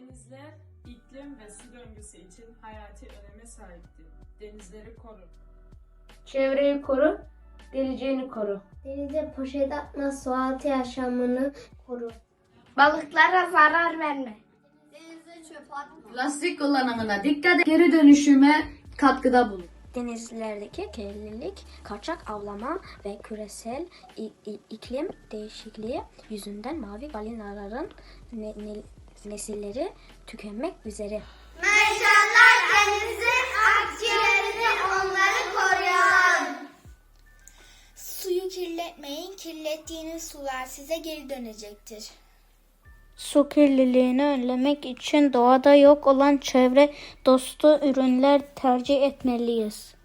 Denizler iklim ve su döngüsü için hayati öneme sahiptir. Denizleri koru. Çevreyi koru, geleceğini koru. Denize poşet atma, sualtı yaşamını koru. Balıklara zarar verme. Denize çöp atma. Plastik kullanımına dikkat et. Geri dönüşüme katkıda bulun. Denizlerdeki kirlilik, kaçak avlama ve küresel iklim değişikliği yüzünden mavi balinaların ne- ne- nesilleri tükenmek üzere. Mercanlar denizin akciğerini onları koruyan. Suyu kirletmeyin. Kirlettiğiniz sular size geri dönecektir. Su kirliliğini önlemek için doğada yok olan çevre dostu ürünler tercih etmeliyiz.